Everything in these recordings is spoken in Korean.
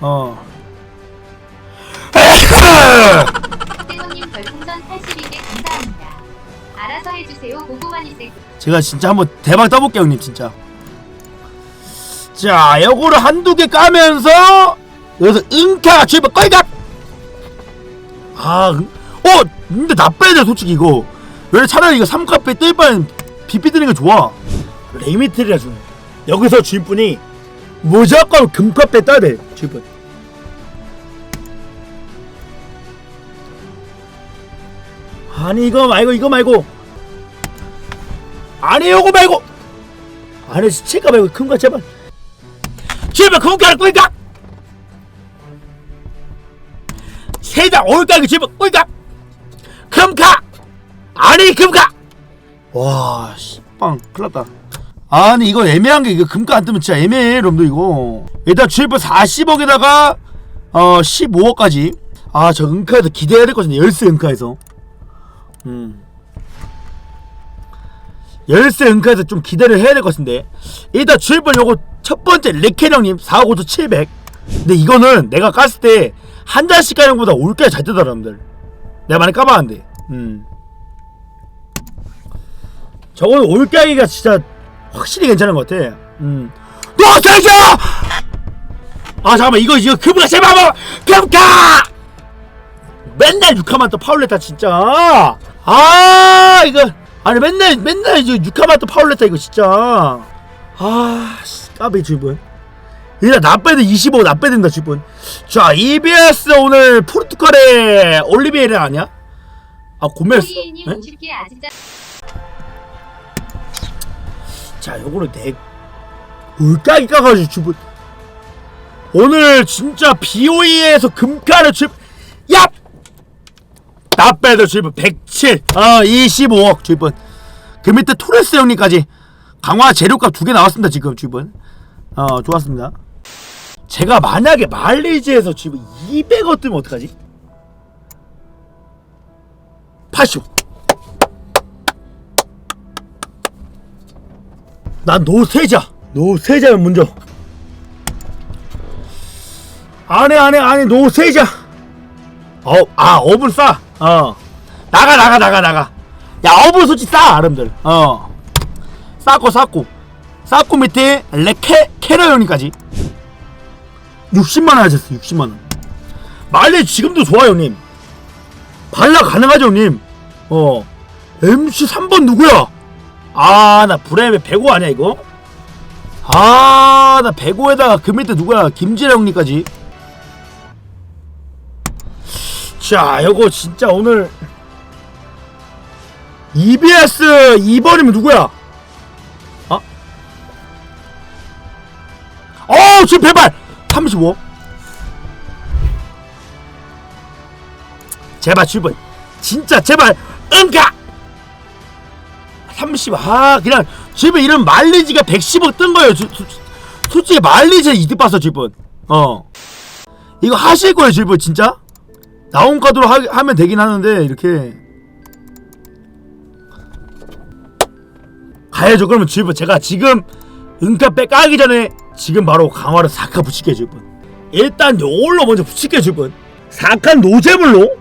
어. 세동님 별풍선 82개 감사합니다. 알아서 해주세요. 고구마니 세 제가 진짜 한번 대박 떠볼게요 형님 진짜. 자 요거를 한두 개 까면서 여기서 응카가 주입을 껄각 아 응- 어 근데 나빠야 솔직히 이거. 왜 차라리 이거 3카페 뜰 바엔 비비 드는 게 좋아. 리미트리라 주네. 여기서 주인분이 무조건 금카페 떠야 돼 주인분 아니 이거 말고 이거 말고. 아니 요거 말고. 아니 시체가 말고 큰거 제발. 제발 금가 꿀깍! 세장 올깍이 제발 꿀깍! 금가 아니 금가 와 씨빵 큰일났다. 아니 이거 애매한 게 이거 금가 안 뜨면 진짜 애매해 여러분들 이거. 일단 주입을 40억에다가 어 15억까지. 아 저 은카에서 기대해야 될 것 같은데 열쇠 은카에서 음. 열쇠 은카에서 좀 기대를 해야 될 것 같은데. 일단 주입번 요거 첫 번째 레켄 형님 459도 700 근데 이거는 내가 깠을 때 한 잔씩 까는 것보다 올게 잘 뜨더라 여러분들. 내가 많이 까봤는데. 음. 저거는 올까기가 진짜 확실히 괜찮은 것 같아. 음. 노세죠 아 잠깐만. 이거 이거 그분가 제발 금가! 맨날 6카만 또 파울레타 진짜 아 이거 아니 맨날 맨날 이제 6카만 또 파울레타 이거 진짜 아 씨, 까비 주분 일단 나빼드 25 나빼든다 주분 자 EBS 오늘 포르투갈의 올리비에르 아니야? 아 고메스 소희님 에? 50개 아진짜 자 요거를 내 올까기 까가지고 주분 오늘 진짜 BOE에서 금가를 주 야! 나빼드 주분 107 어 25억 주분 그 밑에 토레스 형님까지 강화 재료값 두 개 나왔습니다 지금 주분 어 좋았습니다. 제가 만약에 말레이지에서 지금 200억 뜨면 어떡하지? 85난 노세자. 노세자면 먼저 안해 안해 안해 노세자. 어아 업을 싸 어. 나가 나가 나가 나가. 야 업을 솔직히 싸 아름들. 어. 싸고 싸고. 싸고 밑에 레케 캐러 형님까지. 60만원 하셨어 60만원. 말레 지금도 좋아 형님. 발라 가능하죠 형님? 어. MC 3번 누구야? 아 나 브레메 105 아니야 이거? 아나 105에다가 그 밑에 누구야? 김지라 형님까지 자 요거 진짜 오늘 EBS 2번이면 누구야? 어? 어 지금 배발 35 제발 출발 진짜 제발 응가 30, 아, 그냥, 집에 이런 말리지가 110억 뜬 거예요. 주, 수, 솔직히 말리지 이득 봤어, 집은. 어. 이거 하실 거예요, 집은, 진짜? 나온 카드로 하, 하면 되긴 하는데, 이렇게. 가야죠. 그러면 집은 제가 지금 은카 빼 까기 전에 지금 바로 강화를 4카 붙일게요, 집은. 일단 요걸로 먼저 붙일게요, 집은. 4칸 노잼을로?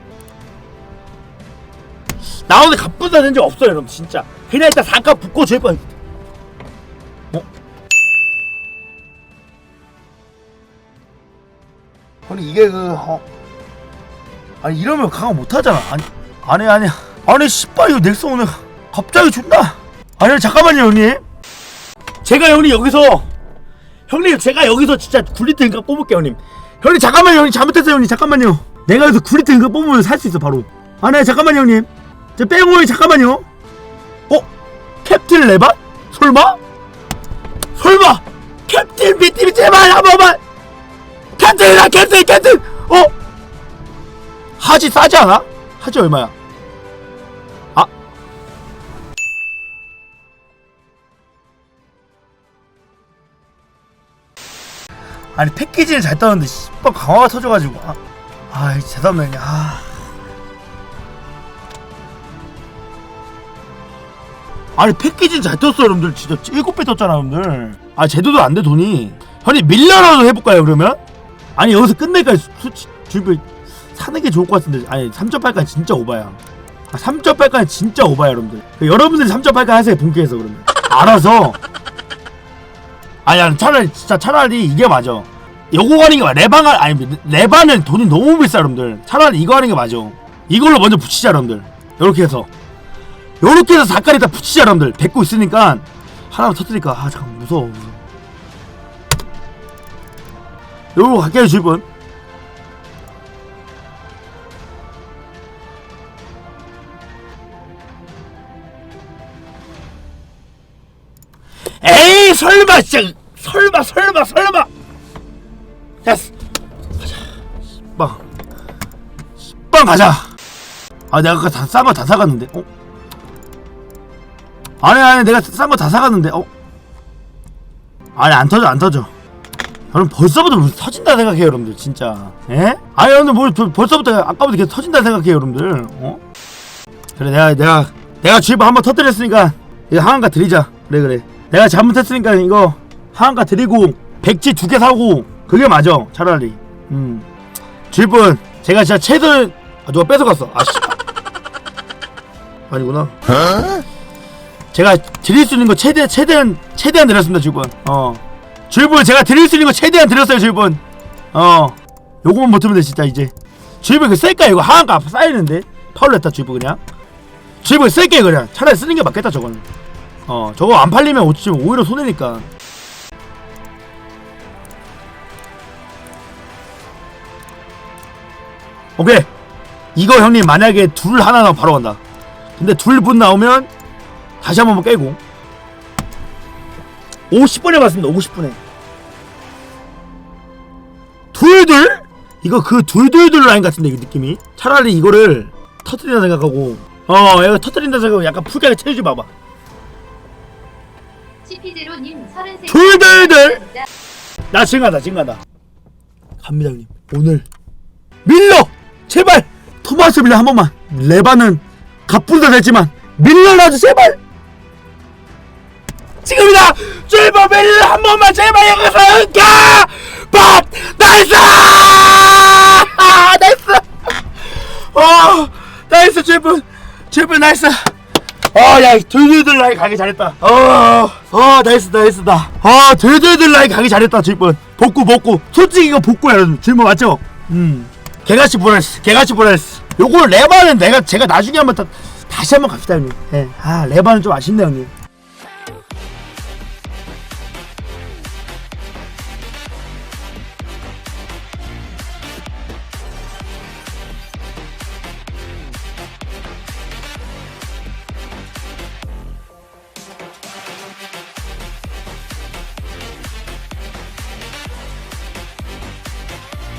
나 오늘 갑분다 된적 없어요 여러분 진짜 그냥 일단 잠깐 붙고 줄 뻔. 어? 아니 이게 그 어? 아니 이러면 강화 못하잖아 아니 아니 아니 아니 씨발 이거 넥슨 오늘 갑자기 준다 아니 잠깐만요 형님 제가 형님 여기서 형님 제가 여기서 진짜 굴리트 인가 뽑을게요 형님 형님 잠깐만요 형님 잘못했어요 형님 잠깐만요 내가 여기서 굴리트 인가 뽑으면 살 수 있어 바로 아네 잠깐만요 형님 저 빼고이 잠깐만요. 어? 캡틴 레바? 설마? 설마? 캡틴 비티비 제발 한 번만. 캡틴이다 캡틴 캡틴. 어? 하지 싸지 않아? 하지 얼마야? 아? 아니 패키지는 잘 따는데 씨발 강화가 터져가지고 아, 아 죄송합니다 아. 아니 패키지는 잘 떴어 여러분들 진짜 일곱 배 떴잖아 여러분들 아 제대도 안 돼 돈이 형님 밀려라도 해볼까요 그러면? 아니 여기서 끝낼까 솔직히 사는 게 좋을 것 같은데 아니 3.8까지 진짜 오바야. 아, 3.8까지 진짜 오바야 여러분들. 여러분들이 3.8까지 하세요 본캐에서 그러면. 알아서. 아니 아니 차라리 진짜 차라리 이게 맞아. 요거 하는 게 맞아. 레방 하- 아니 레바는 돈이 너무 비싸 여러분들. 차라리 이거 하는 게 맞아. 이걸로 먼저 붙이자 여러분들. 요렇게 해서. 요렇게 해서 사까리 다 붙이자 여러분들. 뱉고 있으니까 하나만 터뜨릴까? 아 잠깐 무서워 무서워. 요거 갈게요 주입 설마 진짜 설마 설마 설마. 됐어. 가자. 빵 빵 가자. 아 내가 아까 다싼 거다 사갔는데. 어? 아니 아니 내가 싼 거 다 사갔는데. 어? 아니 안 터져 안 터져. 여러분 벌써부터 터진다 생각해요 여러분들 진짜. 예? 아니 여러분들 뭐 저- 벌써부터 아까부터 계속 터진다 생각해요 여러분들. 어? 그래 내가 내가 내가 주입 한번 터뜨렸으니까 이거 하한가 드리자. 그래 그래 내가 잘못했으니까 이거 하한가 드리고 백지 두 개 사고 그게 맞아 차라리. 음. 주입은 제가 진짜 최근 아 누가 뺏어갔어. 아씨. 아니구나. 제가 드릴 수 있는 거 최대 최대한 최대한 드렸습니다 주입은 어. 주입은 제가 드릴 수 있는 거 최대한 드렸어요 주입은 어. 요거만 못하면 돼 진짜 이제. 주입은 그 셀까? 이거 하한가? 쌓이는데? 파울로 했다 주입은 그냥. 주입은 쓸게 그냥. 차라리 쓰는 게 맞겠다 저거는 어 저거 안 팔리면 오- 지금 오히려 손해니까. 오케이. 이거 형님 만약에 둘 하나 나면 바로 간다. 근데 둘 분 나오면 다시 한번 깨고. 50분에 봤습니다. 50분에. 둘둘? 이거 그 둘둘둘 라인 같은데 이 느낌이? 차라리 이거를 터뜨린다 생각하고. 어 이거 터뜨린다 생각하고 약간 풀게 채우지 봐봐 CP0님 33. 둘둘둘! 나 간다 갑니다 형님 오늘 밀러 제발 토마스 밀러 한 번만 레바는 갑분다 됐지만 밀러라도 제발 지금이다 제발 밀러 한 번만 제발 여기서 가! 밥! 나이스! 아, 나이스! 어 나이스 제발 제발 나이스 어야 둘둘둘 라인 가기 잘했다. 어어 나이스 나이스다 아 둘둘둘 라인 가기 잘했다 질문. 복구 복구. 솔직히 이거 복구야 질문 맞죠? 음. 개같이 보냈어 개같이 보냈어. 요거 레바는 내가 제가 나중에 한번 다, 다시 한번 갑시다 형님. 예. 아 레바는 좀 아쉽네 형님